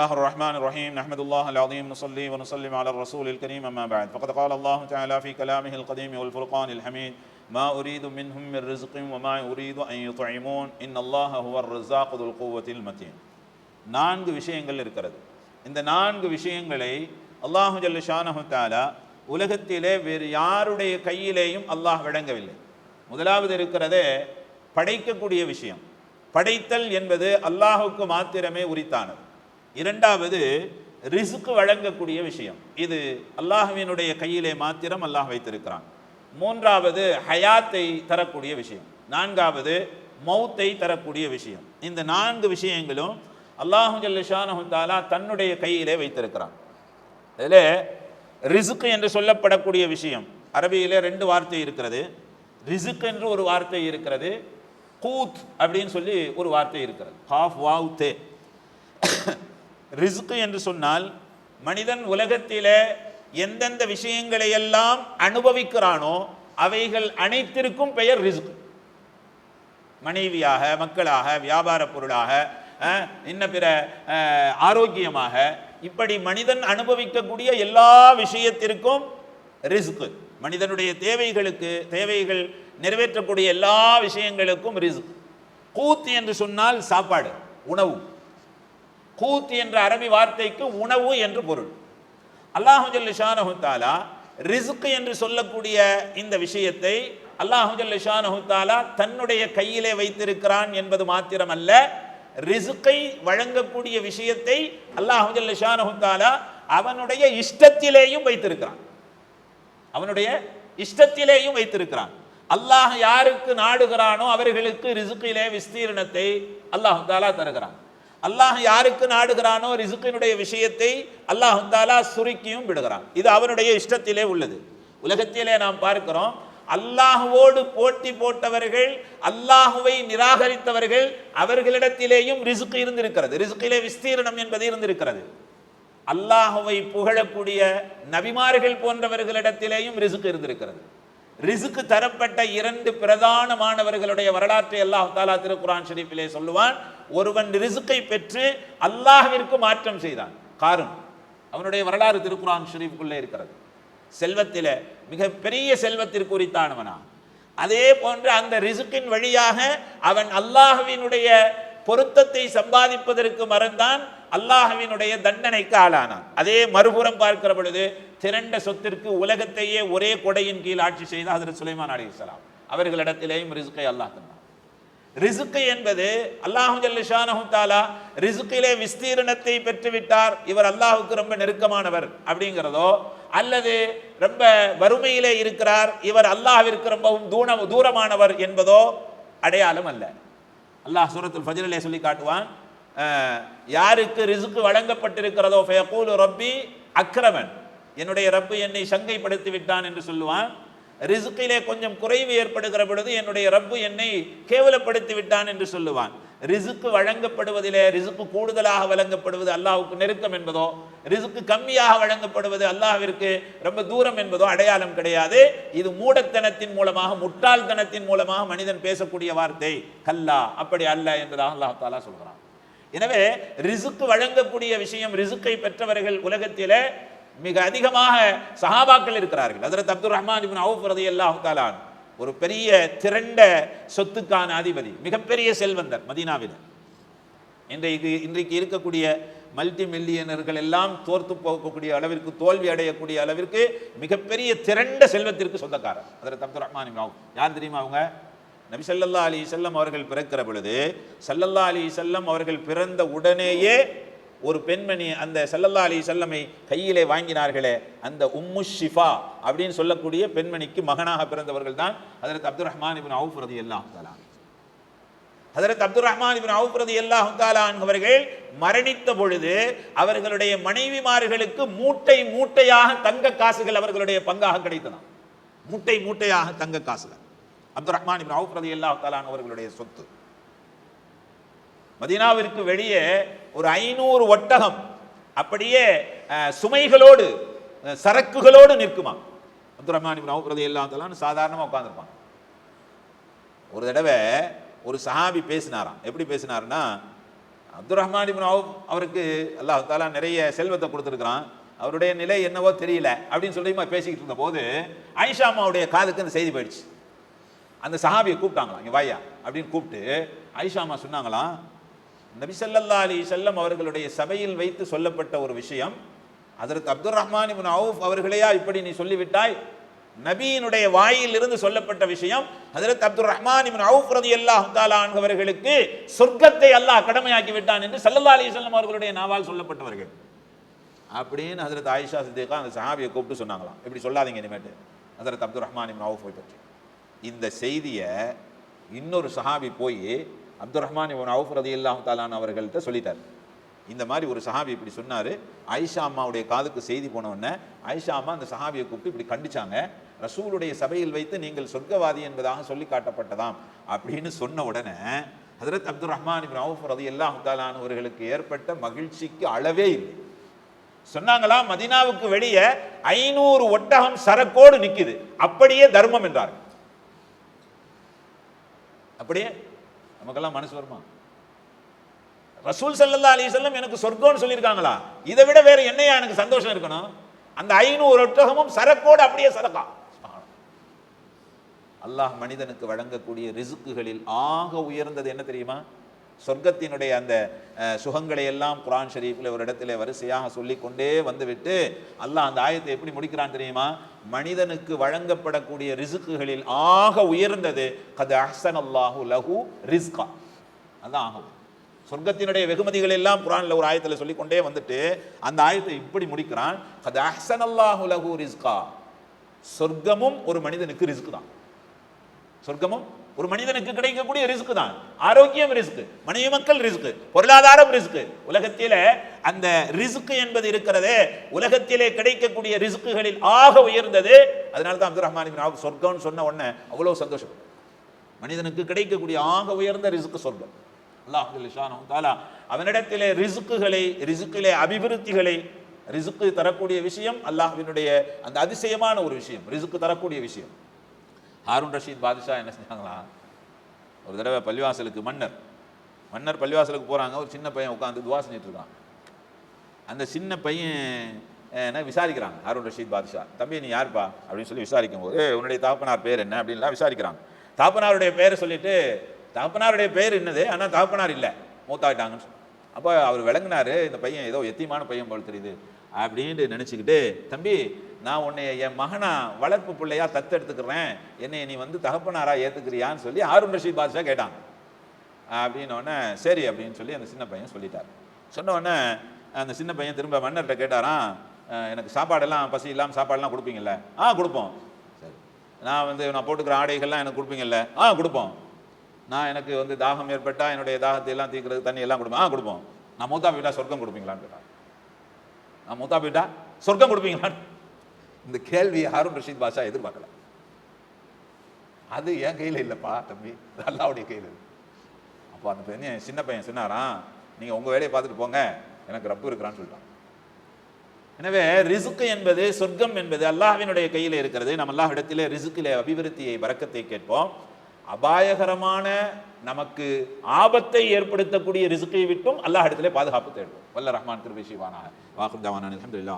الله الرحمن الرحيم نحمد الله العظيم نصلي ونسلم على الرسول الكريم أما بعد فقد قال الله تعالى في كلامه القديم والفرقان الحميد ما أريد منهم من رزق وما أريد أن يطعمون إن الله هو الرزاق ذو القوة المتين நான்கு விஷயங்கள் இருக்கிறது இந்த நான்கு விஷயங்களை அல்லாஹு ஜல்ல ஷானஹு தாலா உலகத்திலே வேறு யாருடைய கையிலேயும் அல்லாஹ் வழங்கவில்லை முதலாவது இருக்கிறதே படைக்கக்கூடிய விஷயம் படைத்தல் என்பது அல்லாஹுக்கு மாத்திரமே உரித்தானது இரண்டாவது ரிசுக்கு வழங்கக்கூடிய விஷயம். இது அல்லாஹுவினுடைய கையிலே மாத்திரம் அல்லாஹ் வைத்திருக்கிறான். மூன்றாவது ஹயாத்தை தரக்கூடிய விஷயம். நான்காவது மௌத்தை தரக்கூடிய விஷயம். இந்த நான்கு விஷயங்களும் அல்லாஹு ஜல்லிஷானஹு தாலா தன்னுடைய கையிலே வைத்திருக்கிறான். இதில் ரிசுக்கு என்று சொல்லப்படக்கூடிய விஷயம். அரபியிலே ரெண்டு வார்த்தை இருக்கிறது. ரிசுக் என்று ஒரு வார்த்தை இருக்கிறது. கூத் அப்படின்னு சொல்லி ஒரு வார்த்தை இருக்கிறது. ஹாஃப் வாவ் தே. ரிஸ்க்கு என்று சொன்னால் மனிதன் உலகத்தில் எந்தெந்த விஷயங்களை எல்லாம் அனுபவிக்கிறானோ அவைகள் அனைத்திற்கும் பெயர் ரிஸ்க். மனைவியாக மக்களாக வியாபார பொருளாக இன்ன பிற ஆரோக்கியமாக இப்படி மனிதன் அனுபவிக்கக்கூடிய எல்லா விஷயத்திற்கும் ரிஸ்க்கு மனிதனுடைய தேவைகளுக்கு தேவைகள் நிறைவேற்றக்கூடிய எல்லா விஷயங்களுக்கும் ரிஸ்க். கூத்து என்று சொன்னால் சாப்பாடு உணவு. கூத் என்ற அரபி வார்த்தைக்கு உணவு என்று பொருள். அல்லாஹுஜல் ஷானஹு தாலா ரிசுக்கு என்று சொல்லக்கூடிய இந்த விஷயத்தை அல்லாஹுஜல் ஷானஹு தாலா தன்னுடைய கையிலே வைத்திருக்கிறான் என்பது மாத்திரமல்ல ரிசுக்கை வழங்கக்கூடிய விஷயத்தை அல்லாஹுஜல் ஷானஹு தாலா அவனுடைய இஷ்டத்திலேயும் வைத்திருக்கிறான். அவனுடைய இஷ்டத்திலேயும் வைத்திருக்கிறான். அல்லாஹ் யாருக்கு நாடுகிறானோ அவர்களுக்கு ரிசுக்கிலே விஸ்தீரணத்தை அல்லாஹு தாலா தருகிறான். அல்லாஹ் யாருக்கு நாடுகிறானோ ரிசுக்கினுடைய விஷயத்தை அல்லாஹ் தாலா சுருக்கியும் விடுகிறான். இது அவனுடைய இஷ்டத்திலே உள்ளது. உலகத்திலே நாம் பார்க்கிறோம் அல்லாஹுவோடு போட்டி போட்டவர்கள் அல்லாஹுவை நிராகரித்தவர்கள் அவர்களிடத்திலேயும் ரிசுக்கு இருந்திருக்கிறது. ரிசுக்கிலே விஸ்தீரணம் என்பது இருந்திருக்கிறது. அல்லாஹுவை புகழக்கூடிய நபிமார்கள் போன்றவர்களிடத்திலேயும் ரிசுக்கு இருந்திருக்கிறது. ரிசுக்கு தரப்பட்ட இரண்டு பிரதானமானவர்களுடைய வரலாற்றை அல்லாஹ் தாலா திருக்குரான் ஷெரீஃபிலே சொல்லுவான். ஒருவன் ரிசுக்கை பெற்று அல்லாஹிற்கு மாற்றம் செய்தான். காரும் அவனுடைய வரலாறு திருக்குரான் ஷரீஃபுக்குள்ளே இருக்கிறது. செல்வத்திலே மிகப்பெரிய செல்வத்திற்கு உரித்தானவனா அதே போன்று அந்த ரிசுக்கின் வழியாக அவன் அல்லாஹுவினுடைய பொருத்தத்தை சம்பாதிப்பதற்கு மறந்தான் அல்லாஹுவினுடைய தண்டனைக்கு ஆளானான். அதே மறுபுறம் பார்க்கிற பொழுது திரண்ட சொத்திற்கு உலகத்தையே ஒரே கொடையின் கீழ் ஆட்சி செய்த அதில் சுலைமான் அலைஹிஸ்ஸலாம் அவர்களிடத்திலேயும் ரிசுக்கை அல்லாஹ் தந்தான். ரிசுக்கு என்பது அல்லாஹு ஜல்லிஷானஹு தாலா ரிசுக்கிலே விஸ்தீரணத்தை பெற்றுவிட்டார். இவர் அல்லாஹுக்கு ரொம்ப நெருக்கமானவர் அப்படிங்கிறதோ அல்லது ரொம்ப வறுமையிலே இருக்கிறார் இவர் அல்லாஹிற்கு ரொம்பவும் தூண தூரமானவர் என்பதோ அடையாளம் அல்ல. அல்லாஹ் சூரத்துல் ஃபஜ்ரிலே சொல்லி காட்டுவான் யாருக்கு ரிசுக்கு வழங்கப்பட்டிருக்கிறதோ ஃபயகூலு ரப்பி அக்ரமன் என்னுடைய ரப்பு என்னை சங்கைப்படுத்தி விட்டான் என்று சொல்லுவான். ரிசுக்கிலே கொஞ்சம் குறைவு ஏற்படுகிற பொழுது என்னுடைய ரப்பு என்னை கேவலப்படுத்தி விட்டான் என்று சொல்லுவான். ரிசுக்கு வழங்கப்படுவதிலே ரிசுக்கு கூடுதலாக வழங்கப்படுவது அல்லாஹுக்கு நெருக்கம் என்பதோ ரிசுக்கு கம்மியாக வழங்கப்படுவது அல்லாஹிற்கு ரொம்ப தூரம் என்பதோ அடையாளம் கிடையாது. இது மூடத்தனத்தின் மூலமாக முட்டாள்தனத்தின் மூலமாக மனிதன் பேசக்கூடிய வார்த்தை. கல்லா அப்படி அல்ல என்பதாக அல்லாஹ் தாலா சொல்கிறான். எனவே ரிசுக்கு வழங்கக்கூடிய விஷயம் ரிசுக்கை பெற்றவர்கள் உலகத்திலே மிக அதிகமாக சஹாபாக்கள் இருக்கிறார்கள். அதில் அப்துல் ரஹ்மான் இப்னு அவுஃப் ரலியல்லாஹு ஒரு பெரிய திரண்ட சொத்துக்கான அதிபதி மிகப்பெரிய செல்வந்தர் மதீனாவில். இன்றைக்கு இன்றைக்கு இருக்கக்கூடிய மல்டி மில்லியனர்கள் எல்லாம் தோர்த்து போகக்கூடிய அளவிற்கு தோல்வி அடையக்கூடிய அளவிற்கு மிகப்பெரிய திரண்ட செல்வத்திற்கு சொந்தக்காரர் அதில் அப்துல் ரஹ்மான் இப்னு அவுஃப். யார் தெரியுமா அவங்க? நபி சல்லல்லா அலி செல்லம் அவர்கள் பிறக்கிற பொழுது சல்லல்லா அலி செல்லம் அவர்கள் பிறந்த உடனேயே ஒரு பெண்மணி அந்த ஸல்லல்லாஹு அலி செல்லமை கையிலே வாங்கினார்களே அந்த உம்மு ஷிஃபா அப்படின்னு சொல்லக்கூடிய பெண்மணிக்கு மகனாக பிறந்தவர்கள் தான் அதற்கு அப்துல் ரஹ்மான் இபின் அவுஃப் ரலியல்லாஹு தஆலா அதற்கு அப்துல் ரஹ்மான் இபின் அவுஃப் ரலியல்லாஹு தஆலா அவர்கள் மரணித்த பொழுது அவர்களுடைய மனைவிமார்களுக்கு மூட்டை மூட்டையாக தங்க காசுகள் அவர்களுடைய பங்காக கிடைத்ததாம் மூட்டை மூட்டையாக தங்க காசுகள். அப்துல் ரஹ்மான் இபின் அவுஃப் அல்லாஹ் தஆலா அவர்களுடைய சொத்து. மதீனாவிற்கு வெளியே ஒரு ஐநூறு ஒட்டகம் அப்படியே சுமைகளோடு சரக்குகளோடு நிற்குமா அப்துல் ரஹ்மான் இப்னு அவுஃப் சாதாரணமாக உட்காந்துருப்பான் ஒரு தடவை ஒரு சஹாபி பேசினாராம். எப்படி பேசினாருன்னா அப்துல் ரஹ்மான் இப்னு அவருக்கு அல்லாஹ் தாலா நிறைய செல்வத்தை கொடுத்துருக்குறான். அவருடைய நிலை என்னவோ தெரியல அப்படின்னு சொல்லி பேசிக்கிட்டு இருந்த போது ஆயிஷா அம்மாவுடைய காதுக்கு அந்த செய்தி போயிடுச்சு. அந்த சஹாபியை கூப்பிட்டாங்களாம் இங்கே வாயா அப்படின்னு கூப்பிட்டு ஐஷா அம்மா சொன்னாங்களாம் நபி அலி செல்லம் அவர்களுடைய சபையில் வைத்து சொல்லப்பட்ட ஒரு விஷயம். அதற்கு அப்துல் ரஹ்மான் இபின் அவுஃப் அவர்களையா இப்படி நீ சொல்லிவிட்டாய்? நபியினுடைய வாயில் இருந்து சொல்லப்பட்ட விஷயம். அதற்கு அப்துல் ரஹ்மான் இபின் அவுஃப் ரதி தஆலா அன்ஹு அவர்களுக்கு சொர்க்கத்தை அல்லாஹ் கடமையாக்கி விட்டான் என்று சல்லல்லா அலி செல்லம் அவர்களுடைய நாவால் சொல்லப்பட்டவர்கள். அப்படின்னு ஹசரத் ஆயிஷா சித்திகா அந்த சஹாபியை கூப்பிட்டு சொன்னாங்களாம். இப்படி சொல்லாதீங்க இனிமேட்டு. ஹசரத் அப்துல் ரஹ்மான் இபின் அவுஃபை பற்றி. இந்த செய்தியை இன்னொரு சஹாபி போய் அப்துல் ரஹ்மான் இவன் அவுஃப் ரலியல்லாஹு தாலான் அவர்கள்ட்ட சொல்லிட்டார். இந்த மாதிரி ஒரு சஹாபி இப்படி சொன்னார். ஆயிஷா அம்மாவுடைய காதுக்கு செய்தி போனவுடனே உடனே ஆயிஷா அம்மா அந்த சஹாபியை கூப்பிட்டு இப்படி கண்டிச்சாங்க. ரசூலுடைய சபையில் வைத்து நீங்கள் சொர்க்கவாதி என்பதாக சொல்லி காட்டப்பட்டதாம் அப்படின்னு சொன்ன உடனே ஹசரத் அப்துல் ரஹ்மான் இப்னு அவுஃப் ரலியல்லாஹு தஆலான் அவர்களுக்கு ஏற்பட்ட மகிழ்ச்சிக்கு அளவே இல்லை. சொன்னாங்களா மதினாவுக்கு வெளியே ஐநூறு ஒட்டகம் சரக்கோடு நிற்கிது அப்படியே தர்மம் என்றார் அப்படியே நமக்கெல்லாம் மனசு வருமா? ரசூல் செல்லல்லா அலி செல்லம் எனக்கு சொர்க்கம்னு சொல்லியிருக்காங்களா? இதை விட வேற என்னையா எனக்கு சந்தோஷம் இருக்கணும்? அந்த ஐநூறு ஒட்டகமும் சரக்கோடு அப்படியே சரக்கா. அல்லாஹ் மனிதனுக்கு வழங்கக்கூடிய ரிசுக்குகளில் ஆக உயர்ந்தது என்ன தெரியுமா? சொர்க்கத்தினுடைய அந்த சுகங்களை எல்லாம் குரான் ஷரீஃபில் ஒரு இடத்துல வரிசையாக சொல்லி கொண்டே வந்துவிட்டு அல்லாஹ் அந்த ஆயத்தை எப்படி முடிக்கிறான் தெரியுமா? மனிதனுக்கு வழங்கப்படக்கூடிய ரிசுக்குகளில் ஆக உயர்ந்தது கது அஹ்சன் அல்லாஹு லஹு ரிஸ்கா. அதான் ஆகும். சொர்க்கத்தினுடைய வெகுமதிகள் எல்லாம் குரானில் ஒரு ஆயத்தில் சொல்லி கொண்டே வந்துட்டு அந்த ஆயத்தை இப்படி முடிக்கிறான் கது அஹ்சன் அல்லாஹு லஹு ரிஸ்கா. சொர்க்கமும் ஒரு மனிதனுக்கு ரிஸ்க் தான். சொர்க்கமும் ஒரு மனிதனுக்கு கிடைக்கக்கூடிய ரிஸ்க் தான். ஆரோக்கியம் ரிஸ்க் மனைவி மக்கள் ரிஸ்க் பொருளாதாரம் ரிஸ்க் உலகத்திலே அந்த ரிஸ்க் என்பது இருக்கிறதே உலகத்திலே கிடைக்கக்கூடிய ரிஸ்க்குகளில் ஆக உயர்ந்தது. அதனால தான் அப்துல் ரஹ்மான் சொர்க்கம்னு சொன்ன உடனே அவ்வளவு சந்தோஷம். மனிதனுக்கு கிடைக்கக்கூடிய ஆக உயர்ந்த ரிஸ்க் சொர்க்கம். அல்லாஹ் தாலா அவனிடத்திலே ரிஸ்க்குகளை ரிஸ்க்கிலே அபிவிருத்திகளை ரிஸ்க்கு தரக்கூடிய விஷயம் அல்லாஹ்வினுடைய அந்த அதிசயமான ஒரு விஷயம் ரிசுக்கு தரக்கூடிய விஷயம். ஹாரூன் ரஷீத் பாதுஷா என்ன செஞ்சாங்களாம் ஒரு தடவை பள்ளிவாசலுக்கு மன்னர் மன்னர் பள்ளிவாசலுக்கு போகிறாங்க ஒரு சின்ன பையன் உட்காந்து துவா செஞ்சிட்ருக்கான் இருக்கான். அந்த சின்ன பையன் என்ன விசாரிக்கிறாங்க ஹாரூன் ரஷீத் பாதுஷா தம்பி நீ யார்ப்பா? அப்படின்னு சொல்லி விசாரிக்கும் போது உன்னுடைய தாப்பனார் பேர் என்ன? அப்படின்லாம் விசாரிக்கிறாங்க. தாப்பனாருடைய பேரை சொல்லிட்டு தாப்பனாருடைய பேர் என்னது? ஆனால் தாப்பனார் இல்லை மூத்தாயிட்டாங்கன்னு சொல்லி. அப்போ அவர் விளங்கினார் இந்த பையன் ஏதோ எத்தியமான பையன் போல் தெரியுது. அப்படின்ட்டு நினச்சிக்கிட்டு தம்பி நான் உன்னை என் மகனா வளர்ப்பு பிள்ளையா தத்தெடுத்துக்கிறேன். என்னை நீ வந்து தகப்பனாரா ஏற்றுக்கிறியான்னு சொல்லி ஹாரூன் ரஷீத் பாதுஷா கேட்டான். அப்படின்னோடனே சரி அப்படின்னு சொல்லி அந்த சின்ன பையன் சொல்லிட்டார். சொன்னோடனே அந்த சின்ன பையன் திரும்ப மன்னர்கிட்ட கேட்டாராம் எனக்கு சாப்பாடெல்லாம் பசி இல்லாமல் சாப்பாடெல்லாம் கொடுப்பீங்கல்ல? ஆ கொடுப்போம். சரி. நான் வந்து நான் போட்டுக்கிற ஆடைகள்லாம் எனக்கு கொடுப்பீங்கல்ல? ஆ கொடுப்போம். நான் எனக்கு வந்து தாகம் ஏற்பட்டால் என்னுடைய தாகத்தை எல்லாம் தீர்க்கிறதுக்கு தண்ணி எல்லாம் கொடுப்பேன் ஆ கொடுப்போம். நான் மூத்தா வீட்டில் சொர்க்கம் கொடுப்பீங்களான்னு கேட்டான். நான் மூத்தா போயிட்டா சொர்க்கம் கொடுப்பீங்களான்னு இந்த கேள்வியை ஹாரூன் ரஷீத் பாஷா எதிர்பார்க்கல. அது என் கையில் இல்லைப்பா தம்பி. அல்லாவுடைய கையில் இருக்கு அப்போ அந்த பையன் சின்ன பையன் சொன்னாராம் நீங்கள் உங்கள் வேலையை பார்த்துட்டு போங்க. எனக்கு ரப்பு இருக்கிறான்னு சொல்லிட்டான். எனவே ரிசுக்கு என்பது சொர்க்கம் என்பது அல்லாஹ்வினுடைய கையில் இருக்கிறது. நம்ம அல்லாஹ்விடத்திலே ரிசுக்கிலே அபிவிருத்தியை வரக்கத்தை கேட்போம். அபாயகரமான நமக்கு ஆபத்தை ஏற்படுத்தக்கூடிய ரிசுக்கை விட்டும் அல்லாஹ் இடத்துல பாதுகாப்பு தேடுவோம். வல்ல ரஹ்மான் திருபி சிவானா வாக்குதாவான அலமதுல்லா